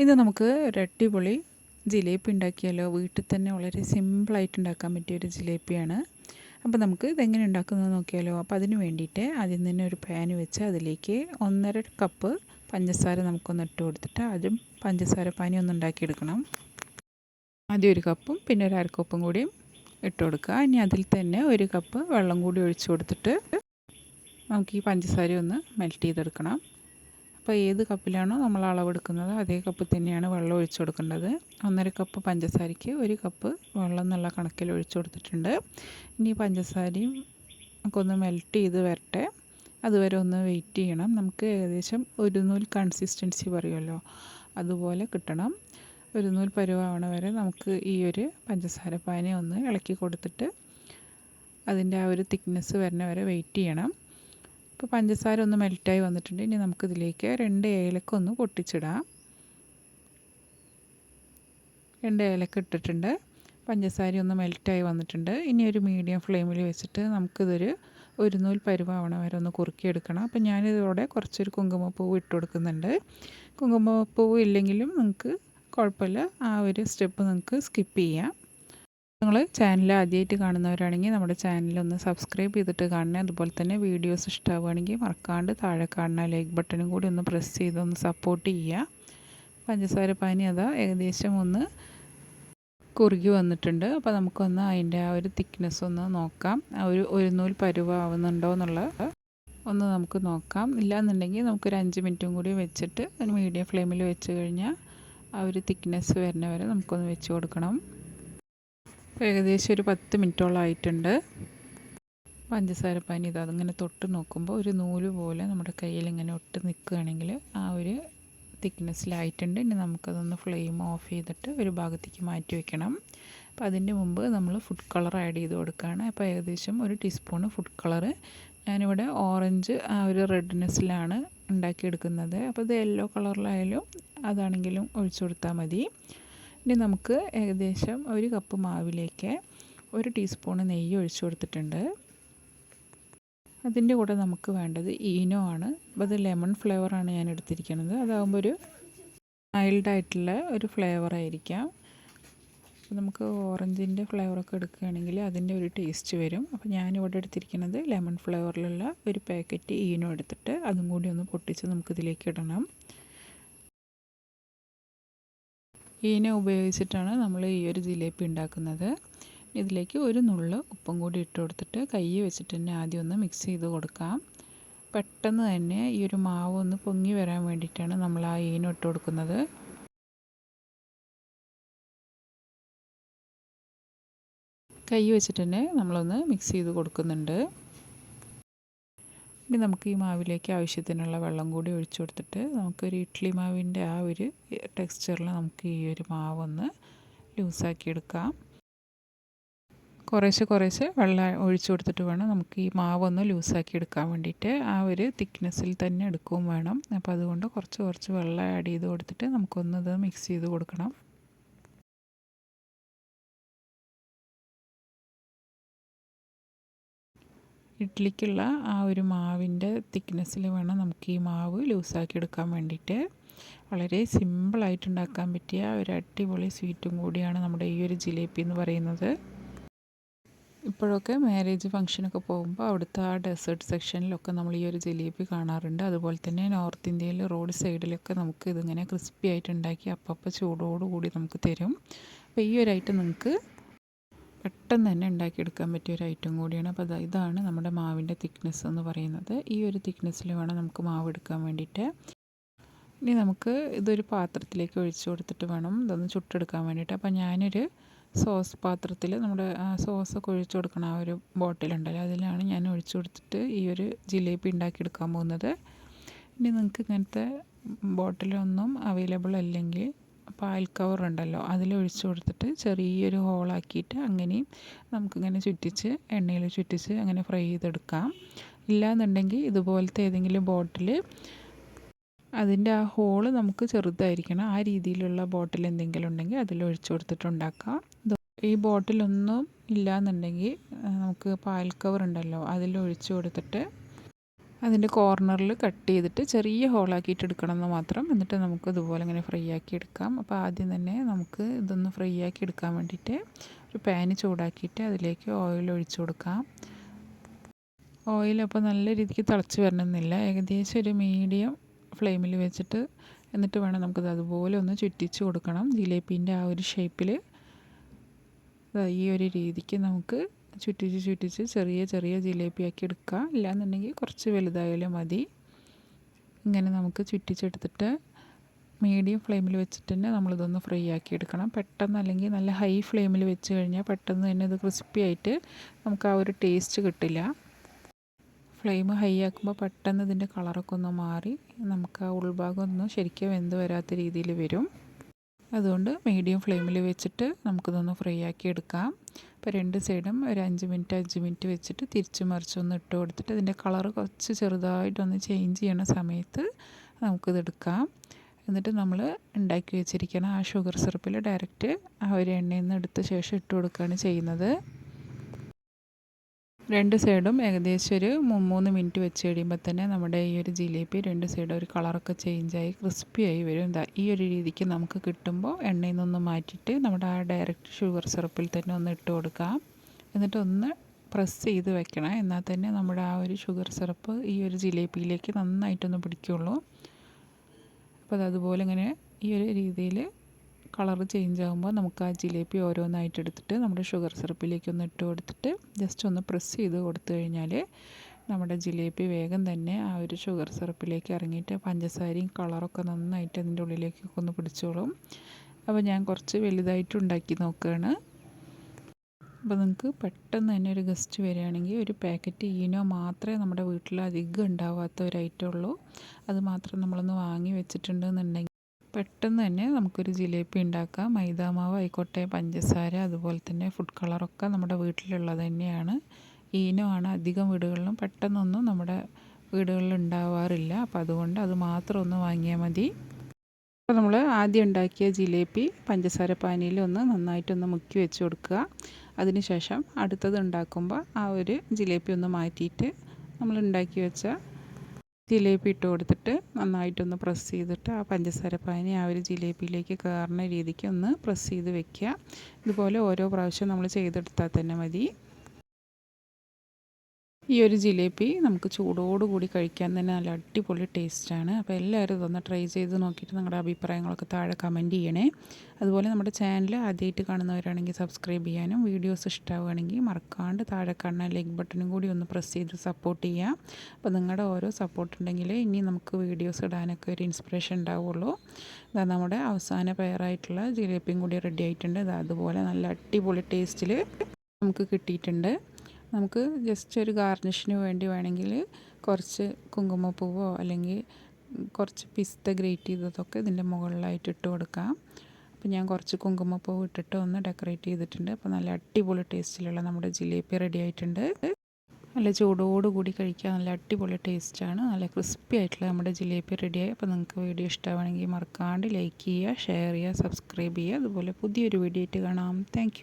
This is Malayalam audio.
ഇത് നമുക്ക് ഒരു അടിപൊളി ജിലേബി ഉണ്ടാക്കിയാലോ? വീട്ടിൽ തന്നെ വളരെ സിമ്പിളായിട്ട് ഉണ്ടാക്കാൻ പറ്റിയ ഒരു ജിലേബിയാണ്. അപ്പോൾ നമുക്ക് ഇതെങ്ങനെ ഉണ്ടാക്കുന്നത് നോക്കിയാലോ? അപ്പോൾ അതിന് വേണ്ടിയിട്ട് ആദ്യം തന്നെ ഒരു പാൻ വെച്ച് അതിലേക്ക് ഒന്നര കപ്പ് പഞ്ചസാര നമുക്കൊന്ന് ഇട്ട് കൊടുത്തിട്ട് ആദ്യം പഞ്ചസാര പാനി ഒന്ന് ഉണ്ടാക്കിയെടുക്കണം. ആദ്യം ഒരു കപ്പും പിന്നെ ഒരു അരക്കപ്പും കൂടിയും ഇട്ട് കൊടുക്കുക. ഇനി അതിൽ തന്നെ ഒരു കപ്പ് വെള്ളം കൂടി ഒഴിച്ചു കൊടുത്തിട്ട് നമുക്ക് ഈ പഞ്ചസാര ഒന്ന് മെൽറ്റ് ചെയ്തെടുക്കണം. അപ്പോൾ ഏത് കപ്പിലാണോ നമ്മൾ അളവെടുക്കുന്നത് അതേ കപ്പ് തന്നെയാണ് വെള്ളം ഒഴിച്ചു കൊടുക്കേണ്ടത്. ഒന്നര കപ്പ് പഞ്ചസാരയ്ക്ക് ഒരു കപ്പ് വെള്ളം എന്നുള്ള കണക്കിൽ ഒഴിച്ചു കൊടുത്തിട്ടുണ്ട്. ഇനി പഞ്ചസാരയും ഒക്കെ ഒന്ന് മെൽറ്റ് ചെയ്ത് വരട്ടെ. അതുവരെ ഒന്ന് വെയിറ്റ് ചെയ്യണം. നമുക്ക് ഏകദേശം ഒരു നൂൽ കൺസിസ്റ്റൻസി പറയുമല്ലോ അതുപോലെ കിട്ടണം. ഒരു നൂൽ പരുവാവണ വരെ നമുക്ക് ഈ ഒരു പഞ്ചസാര പാനി ഒന്ന് ഇളക്കി കൊടുത്തിട്ട് അതിന്റെ ആ ഒരു തിക്നെസ് വരുന്ന വരെ വെയിറ്റ് ചെയ്യണം. ഇപ്പോൾ പഞ്ചസാര ഒന്ന് മെൽറ്റായി വന്നിട്ടുണ്ട്. ഇനി നമുക്കിതിലേക്ക് രണ്ട് ഏലക്ക ഒന്ന് പൊട്ടിച്ചിടാം. രണ്ട് ഏലക്ക ഇട്ടിട്ടുണ്ട്. പഞ്ചസാര ഒന്ന് മെൽറ്റായി വന്നിട്ടുണ്ട്. ഇനി ഒരു മീഡിയം ഫ്ലെയിമിൽ വെച്ചിട്ട് നമുക്കിതൊരു ഒരു നൂൽ പരുവാവണ വരെ ഒന്ന് കുറുക്കിയെടുക്കണം. അപ്പോൾ ഞാനിതോടെ കുറച്ചൊരു കുങ്കുമപ്പൂവ് ഇട്ട് കൊടുക്കുന്നുണ്ട്. കുങ്കുമപ്പൂവ് ഇല്ലെങ്കിലും നിങ്ങൾക്ക് കുഴപ്പമില്ല. ആ ഒരു സ്റ്റെപ്പ് നിങ്ങൾക്ക് സ്കിപ്പ് ചെയ്യാം. നിങ്ങൾ ചാനൽ ആദ്യമായിട്ട് കാണുന്നവരാണെങ്കിൽ നമ്മുടെ ചാനൽ ഒന്ന് സബ്സ്ക്രൈബ് ചെയ്തിട്ട് കാണണേ അതുപോലെ തന്നെ വീഡിയോസ് ഇഷ്ടമാവുകയാണെങ്കിൽ മറക്കാണ്ട് താഴെ കാണുന്ന ലൈക്ക് ബട്ടണും കൂടി ഒന്ന് പ്രസ് ചെയ്ത് ഒന്ന് സപ്പോർട്ട് ചെയ്യുക. പഞ്ചസാര പാനി അതാ ഏകദേശം ഒന്ന് കുറുകി വന്നിട്ടുണ്ട്. അപ്പോൾ നമുക്കൊന്ന് അതിന്റെ ആ ഒരു തിക്നെസ് ഒന്ന് നോക്കാം. ഒരു ഒരു നൂൽ പരുവാവുന്നുണ്ടോ എന്നുള്ള ഒന്ന് നമുക്ക് നോക്കാം. ഇല്ലാന്നുണ്ടെങ്കിൽ നമുക്കൊരു അഞ്ച് മിനിറ്റും കൂടി വെച്ചിട്ട് മീഡിയം ഫ്ലെയിമിൽ വെച്ച് കഴിഞ്ഞാൽ ആ ഒരു തിക്നെസ് വരുന്ന വരെ നമുക്കൊന്ന് വെച്ച് കൊടുക്കണം. ഏകദേശം ഒരു പത്ത് മിനിറ്റോളം ആയിട്ടുണ്ട്. പഞ്ചസാര പാനി ഇത് അതിങ്ങനെ തൊട്ട് നോക്കുമ്പോൾ ഒരു നൂൽ പോലെ നമ്മുടെ കയ്യിൽ ഇങ്ങനെ ഒട്ട് നിൽക്കുകയാണെങ്കിൽ ആ ഒരു തിക്നെസ്സിലായിട്ടുണ്ട്. ഇനി നമുക്കതൊന്ന് ഫ്ലെയിം ഓഫ് ചെയ്തിട്ട് ഒരു ഭാഗത്തേക്ക് മാറ്റി വെക്കണം. അപ്പോൾ അതിന്റെ മുമ്പ് നമ്മൾ ഫുഡ് കളർ ആഡ് ചെയ്ത് കൊടുക്കുകയാണ്. അപ്പോൾ ഏകദേശം ഒരു ടീസ്പൂൺ ഫുഡ് കളർ ഞാനിവിടെ ഓറഞ്ച് ആ ഒരു റെഡ്നെസ്സിലാണ് ഉണ്ടാക്കിയെടുക്കുന്നത്. അപ്പോൾ ഇത് യെല്ലോ കളറിലായാലും അതാണെങ്കിലും ഒഴിച്ചു കൊടുത്താൽ മതി. ഇനി നമുക്ക് ഏകദേശം ഒരു കപ്പ് മാവിലേക്ക് ഒരു ടീസ്പൂണ് നെയ്യ് ഒഴിച്ചു കൊടുത്തിട്ടുണ്ട്. അതിന്റെ കൂടെ നമുക്ക് വേണ്ടത് ഈനോ ആണ്. അപ്പോൾ അത് ലെമൺ ഫ്ലേവറാണ് ഞാൻ എടുത്തിരിക്കുന്നത്. അതാകുമ്പോൾ ഒരു മൈൽഡായിട്ടുള്ള ഒരു ഫ്ലേവർ ആയിരിക്കാം. നമുക്ക് ഓറഞ്ചിന്റെ ഫ്ലേവറൊക്കെ എടുക്കുകയാണെങ്കിൽ അതിന്റെ ഒരു ടേസ്റ്റ് വരും. അപ്പോൾ ഞാനിവിടെ എടുത്തിരിക്കുന്നത് ലെമൺ ഫ്ലേവറിലുള്ള ഒരു പാക്കറ്റ് ഈനോ എടുത്തിട്ട് അതും കൂടി ഒന്ന് പൊട്ടിച്ച് നമുക്കിതിലേക്ക് ഇടണം. ഈന ഉപയോഗിച്ചിട്ടാണ് നമ്മൾ ഈ ഒരു ജിലേബി ഉണ്ടാക്കുന്നത്. ഇതിലേക്ക് ഒരു നുള്ള് ഉപ്പും കൂടി ഇട്ട് കൊടുത്തിട്ട് കൈ വെച്ചിട്ട് തന്നെ ആദ്യം ഒന്ന് മിക്സ് ചെയ്ത് കൊടുക്കാം. പെട്ടെന്ന് തന്നെ ഈ ഒരു മാവ് ഒന്ന് പൊങ്ങി വരാൻ വേണ്ടിയിട്ടാണ് നമ്മൾ ആ ഈന ഇട്ട് കൊടുക്കുന്നത്. കൈ വെച്ചിട്ട് തന്നെ നമ്മളൊന്ന് മിക്സ് ചെയ്ത് കൊടുക്കുന്നുണ്ട്. ഇനി നമുക്ക് ഈ മാവിലേക്ക് ആവശ്യത്തിനുള്ള വെള്ളം കൂടി ഒഴിച്ചു കൊടുത്തിട്ട് നമുക്കൊരു ഇഡ്ഡലി മാവിന്റെ ആ ഒരു ടെക്സ്ചറിൽ നമുക്ക് ഈ ഒരു മാവൊന്ന് ലൂസാക്കി എടുക്കാം. കുറേശ്ശെ കുറേശ്ശെ വെള്ളം ഒഴിച്ചു കൊടുത്തിട്ട് വേണം നമുക്ക് ഈ മാവൊന്ന് ലൂസാക്കി എടുക്കാൻ വേണ്ടിയിട്ട്. ആ ഒരു തിക്നെസ്സിൽ തന്നെ എടുക്കുകയും വേണം. അപ്പോൾ അതുകൊണ്ട് കുറച്ച് കുറച്ച് വെള്ളം ആഡ് ചെയ്ത് കൊടുത്തിട്ട് നമുക്കൊന്നത് മിക്സ് ചെയ്ത് കൊടുക്കണം. ഇഡ്ഡലിക്കുള്ള ആ ഒരു മാവിന്റെ തിക്നെസ്സിൽ വേണം നമുക്ക് ഈ മാവ് ലൂസാക്കി എടുക്കാൻ വേണ്ടിയിട്ട്. വളരെ സിമ്പിളായിട്ട് ഉണ്ടാക്കാൻ പറ്റിയ ഒരു അടിപൊളി സ്വീറ്റും കൂടിയാണ് നമ്മുടെ ഈ ഒരു ജിലേബി എന്ന് പറയുന്നത്. ഇപ്പോഴൊക്കെ മാരേജ് ഫംഗ്ഷനൊക്കെ പോകുമ്പോൾ അവിടുത്തെ ആ ഡെസേർട്ട് സെക്ഷനിലൊക്കെ നമ്മൾ ഈ ഒരു ജിലേബി കാണാറുണ്ട്. അതുപോലെ തന്നെ നോർത്ത് ഇന്ത്യയിൽ റോഡ് സൈഡിലൊക്കെ നമുക്ക് ഇതിങ്ങനെ ക്രിസ്പി ആയിട്ട് ഉണ്ടാക്കി അപ്പപ്പോൾ ചൂടോടുകൂടി നമുക്ക് തരും. അപ്പോൾ ഈ ഒരു ഐറ്റം നിങ്ങൾക്ക് പെട്ടെന്ന് തന്നെ ഉണ്ടാക്കിയെടുക്കാൻ പറ്റിയ ഒരു ഐറ്റം കൂടിയാണ്. അപ്പോൾ ഇതാണ് നമ്മുടെ മാവിന്റെ തിക്നെസ് എന്ന് പറയുന്നത്. ഈ ഒരു തിക്നെസ്സിൽ വേണം നമുക്ക് മാവ് എടുക്കാൻ വേണ്ടിയിട്ട്. ഇനി നമുക്ക് ഇതൊരു പാത്രത്തിലേക്ക് ഒഴിച്ചു കൊടുത്തിട്ട് വേണം ഇതൊന്ന് ചുട്ടെടുക്കാൻ വേണ്ടിയിട്ട്. അപ്പോൾ ഞാനൊരു സോസ് പാത്രത്തിൽ നമ്മുടെ സോസൊക്കെ ഒഴിച്ചു കൊടുക്കണം ആ ഒരു ബോട്ടിലുണ്ടല്ലോ അതിലാണ് ഞാൻ ഒഴിച്ചു കൊടുത്തിട്ട് ഈ ഒരു ജിലേബി ഉണ്ടാക്കിയെടുക്കാൻ പോകുന്നത്. ഇനി നിങ്ങൾക്ക് ഇങ്ങനത്തെ ബോട്ടിലൊന്നും അവൈലബിൾ അല്ലെങ്കിൽ പാൽ കവർ ഉണ്ടല്ലോ അതിൽ ഒഴിച്ച് കൊടുത്തിട്ട് ചെറിയൊരു ഹോളാക്കിയിട്ട് അങ്ങനെയും നമുക്കിങ്ങനെ ചുറ്റിച്ച് എണ്ണയിൽ ചുറ്റിച്ച് അങ്ങനെ ഫ്രൈ ചെയ്തെടുക്കാം. ഇല്ലാന്നുണ്ടെങ്കിൽ ഇതുപോലത്തെ ഏതെങ്കിലും ബോട്ടിൽ അതിന്റെ ആ ഹോൾ നമുക്ക് ചെറുതായിരിക്കണം. ആ രീതിയിലുള്ള ബോട്ടിൽ എന്തെങ്കിലും ഉണ്ടെങ്കിൽ അതിൽ ഒഴിച്ചു കൊടുത്തിട്ടുണ്ടാക്കാം ഈ ബോട്ടിലൊന്നും ഇല്ലയെന്നുണ്ടെങ്കിൽ നമുക്ക് പാൽ കവർ ഉണ്ടല്ലോ അതിൽ കൊടുത്തിട്ട് അതിന്റെ കോർണറിൽ കട്ട് ചെയ്തിട്ട് ചെറിയ ഹോളാക്കിയിട്ട് എടുക്കണം എന്ന് മാത്രം എന്നിട്ട് നമുക്ക് ഇതുപോലെ ഇങ്ങനെ ഫ്രൈ ആക്കി എടുക്കാം. അപ്പോൾ ആദ്യം തന്നെ നമുക്ക് ഇതൊന്ന് ഫ്രൈ ആക്കി എടുക്കാൻ വേണ്ടിയിട്ട് ഒരു പാന് ചൂടാക്കിയിട്ട് അതിലേക്ക് ഓയിൽ ഒഴിച്ചു കൊടുക്കാം. ഓയിൽ അപ്പോൾ നല്ല രീതിക്ക് തിളച്ച് വരണമെന്നില്ല. ഏകദേശം ഒരു മീഡിയം ഫ്ലെയിമിൽ വെച്ചിട്ട് എന്നിട്ട് വേണം നമുക്കത് അതുപോലെ ഒന്ന് ചുറ്റിച്ച് കൊടുക്കണം. ജിലേബീന്റെ ആ ഒരു ഷേപ്പിൽ ഈ ഒരു രീതിക്ക് നമുക്ക് ചുറ്റിച്ച് ചുറ്റിച്ച് ചെറിയ ചെറിയ ജിലേബിയാക്കി എടുക്കുക. ഇല്ലാന്നുണ്ടെങ്കിൽ കുറച്ച് വലുതായാലും മതി. ഇങ്ങനെ നമുക്ക് ചുറ്റിച്ചെടുത്തിട്ട് മീഡിയം ഫ്ലെയിമിൽ വെച്ചിട്ട് തന്നെ നമ്മളിതൊന്ന് ഫ്രൈ ആക്കി എടുക്കണം. പെട്ടെന്ന് അല്ലെങ്കിൽ നല്ല ഹൈ ഫ്ലെയിമിൽ വെച്ച് കഴിഞ്ഞാൽ പെട്ടെന്ന് തന്നെ ഇത് ക്രിസ്പി ആയിട്ട് നമുക്ക് ആ ഒരു ടേസ്റ്റ് കിട്ടില്ല. ഫ്ലെയിം ഹൈ ആക്കുമ്പോൾ പെട്ടെന്ന് ഇതിന്റെ കളറൊക്കെ ഒന്ന് മാറി നമുക്ക് ആ ഉൾഭാഗം ഒന്നും ശരിക്കും വെന്ത് വരാത്ത രീതിയിൽ വരും. അതുകൊണ്ട് മീഡിയം ഫ്ലെയിമിൽ വെച്ചിട്ട് നമുക്കിതൊന്ന് ഫ്രൈ ആക്കി എടുക്കാം. അപ്പോൾ രണ്ട് സൈഡും ഒരു അഞ്ച് മിനിറ്റ് അഞ്ച് മിനിറ്റ് വെച്ചിട്ട് തിരിച്ച് മറിച്ചൊന്ന് ഇട്ട് കൊടുത്തിട്ട് ഇതിന്റെ കളർ കുറച്ച് ചെറുതായിട്ടൊന്ന് ചേഞ്ച് ചെയ്യണ സമയത്ത് നമുക്കിത് എടുക്കാം. എന്നിട്ട് നമ്മൾ ഉണ്ടാക്കി വെച്ചിരിക്കുന്ന ആ ഷുഗർ സിറപ്പിൽ ഡയറക്റ്റ് ആ ഒരു എണ്ണയിൽ നിന്ന് എടുത്ത ശേഷം ഇട്ട് കൊടുക്കുകയാണ് ചെയ്യുന്നത്. രണ്ട് സൈഡും ഏകദേശം ഒരു മൂന്ന് മിനിറ്റ് വെച്ച് കഴിയുമ്പോൾ തന്നെ നമ്മുടെ ഈ ഒരു ജിലേബി രണ്ട് സൈഡും ഒരു കളറൊക്കെ ചേഞ്ചായി ക്രിസ്പി ആയി വരും. ഈ ഒരു രീതിക്ക് നമുക്ക് കിട്ടുമ്പോൾ എണ്ണയിൽ നിന്നൊന്ന് മാറ്റിയിട്ട് നമ്മുടെ ആ ഡയറക്റ്റ് ഷുഗർ സിറപ്പിൽ തന്നെ ഒന്ന് ഇട്ട് കൊടുക്കാം. എന്നിട്ട് ഒന്ന് പ്രസ് ചെയ്ത് വെക്കണം. എന്നാൽ തന്നെ നമ്മുടെ ആ ഒരു ഷുഗർ സിറപ്പ് ഈ ഒരു ജിലേബിയിലേക്ക് നന്നായിട്ടൊന്ന് പിടിക്കുള്ളൂ. അപ്പോൾ അതുപോലെ ഇങ്ങനെ ഈ ഒരു രീതിയിൽ കളർ ചേഞ്ച് ആകുമ്പോൾ നമുക്ക് ആ ജിലേബി ഓരോന്നായിട്ട് എടുത്തിട്ട് നമ്മുടെ ഷുഗർ സിറപ്പിലേക്ക് ഒന്ന് ഇട്ട് കൊടുത്തിട്ട് ജസ്റ്റ് ഒന്ന് പ്രസ് ചെയ്ത് കൊടുത്തു കഴിഞ്ഞാൽ നമ്മുടെ ജിലേബി വേഗം തന്നെ ആ ഒരു ഷുഗർ സിറപ്പിലേക്ക് ഇറങ്ങിയിട്ട് പഞ്ചസാരയും കളറൊക്കെ നന്നായിട്ട് അതിന്റെ ഉള്ളിലേക്കൊക്കെ ഒന്ന് പിടിച്ചോളും. അപ്പോൾ ഞാൻ കുറച്ച് വലുതായിട്ട് ഉണ്ടാക്കി നോക്കുകയാണ് അപ്പോൾ നിങ്ങൾക്ക് പെട്ടെന്ന് തന്നെ ഒരു ഗസ്റ്റ് വരികയാണെങ്കിൽ ഒരു പാക്കറ്റ് ഈനോ മാത്രമേ നമ്മുടെ വീട്ടിൽ അധികം ഉണ്ടാവാത്ത ഒരു ഐറ്റം ഉള്ളൂ അത് മാത്രം നമ്മളൊന്ന് വാങ്ങി വെച്ചിട്ടുണ്ടെന്നുണ്ടെങ്കിൽ പെട്ടെന്ന് തന്നെ നമുക്കൊരു ജിലേബി ഉണ്ടാക്കാം. മൈദാമാവ് ആയിക്കോട്ടെ പഞ്ചസാര അതുപോലെ തന്നെ ഫുഡ് കളറൊക്കെ നമ്മുടെ വീട്ടിലുള്ളത് തന്നെയാണ്. ഈനമാണ് അധികം വീടുകളിലും പെട്ടെന്നൊന്നും നമ്മുടെ വീടുകളിൽ ഉണ്ടാവാറില്ല. അപ്പം അതുകൊണ്ട് അത് മാത്രം ഒന്ന് വാങ്ങിയാൽ മതി. അപ്പോൾ നമ്മൾ ആദ്യം ഉണ്ടാക്കിയ ജിലേബി പഞ്ചസാര പാനിയിൽ ഒന്ന് നന്നായിട്ടൊന്ന് മുക്കി വെച്ച് കൊടുക്കുക. അതിനുശേഷം അടുത്തത് ഉണ്ടാക്കുമ്പോൾ ആ ഒരു ജിലേബി ഒന്ന് മാറ്റിയിട്ട് നമ്മൾ ഉണ്ടാക്കി വെച്ച ജിലേബി ഇട്ട് കൊടുത്തിട്ട് നന്നായിട്ടൊന്ന് പ്രസ് ചെയ്തിട്ട് ആ പഞ്ചസാര പാനി ആ ഒരു ജിലേബിയിലേക്ക് കയറുന്ന രീതിക്ക് ഒന്ന് പ്രസ് ചെയ്ത് വെക്കുക. ഇതുപോലെ ഓരോ പ്രാവശ്യം നമ്മൾ ചെയ്തെടുത്താൽ തന്നെ മതി. ഈ ഒരു ജിലേബി നമുക്ക് ചൂടോടുകൂടി കഴിക്കാൻ തന്നെ നല്ല അടിപൊളി ടേസ്റ്റാണ്. അപ്പോൾ എല്ലാവരും ഇതൊന്ന് ട്രൈ ചെയ്ത് നോക്കിയിട്ട് നിങ്ങളുടെ അഭിപ്രായങ്ങളൊക്കെ താഴെ കമന്റ് ചെയ്യണേ. അതുപോലെ നമ്മുടെ ചാനൽ ആദ്യമായിട്ട് കാണുന്നവരാണെങ്കിൽ സബ്സ്ക്രൈബ് ചെയ്യാനും വീഡിയോസ് ഇഷ്ടമാവുകയാണെങ്കിൽ മറക്കാണ്ട് താഴെ കാണുന്ന ലൈക്ക് ബട്ടണും കൂടി ഒന്ന് പ്രസ് ചെയ്ത് സപ്പോർട്ട് ചെയ്യാം അപ്പോൾ നിങ്ങളുടെ ഓരോ സപ്പോർട്ട് ഉണ്ടെങ്കിൽ ഇനി നമുക്ക് വീഡിയോസ് ഇടാനൊക്കെ ഒരു ഇൻസ്പിറേഷൻ ഉണ്ടാവുള്ളൂ. ഇതാ നമ്മുടെ അവസാന പെയറായിട്ടുള്ള ജിലേബിയും കൂടി റെഡി ആയിട്ടുണ്ട്. അതുപോലെ നല്ല അടിപൊളി ടേസ്റ്റിൽ നമുക്ക് കിട്ടിയിട്ടുണ്ട്. നമുക്ക് ജസ്റ്റ് ഒരു ഗാർണിഷിന് വേണ്ടി വേണമെങ്കിൽ കുറച്ച് കുങ്കുമപ്പൂവോ അല്ലെങ്കിൽ കുറച്ച് പിസ്ത ഗ്രേറ്റ് ചെയ്തതൊക്കെ ഇതിന്റെ മുകളിലായിട്ട് ഇട്ട് കൊടുക്കാം. അപ്പോൾ ഞാൻ കുറച്ച് കുങ്കുമപ്പൂവ് ഇട്ടിട്ട് ഒന്ന് ഡെക്കറേറ്റ് ചെയ്തിട്ടുണ്ട്. അപ്പോൾ നല്ല അടിപൊളി ടേസ്റ്റിലുള്ള നമ്മുടെ ജിലേബി റെഡി ആയിട്ടുണ്ട്. നല്ല ചൂടോടുകൂടി കഴിക്കാൻ നല്ല അടിപൊളി ടേസ്റ്റാണ് നല്ല ക്രിസ്പി ആയിട്ടുള്ള നമ്മുടെ ജിലേബി റെഡിയായി അപ്പോൾ നിങ്ങൾക്ക് വീഡിയോ ഇഷ്ടമാണെങ്കിൽ മറക്കാണ്ട് ലൈക്ക് ചെയ്യുക ഷെയർ ചെയ്യുക സബ്സ്ക്രൈബ് ചെയ്യുക. അതുപോലെ പുതിയൊരു വീഡിയോ ആയിട്ട് കാണാം. താങ്ക്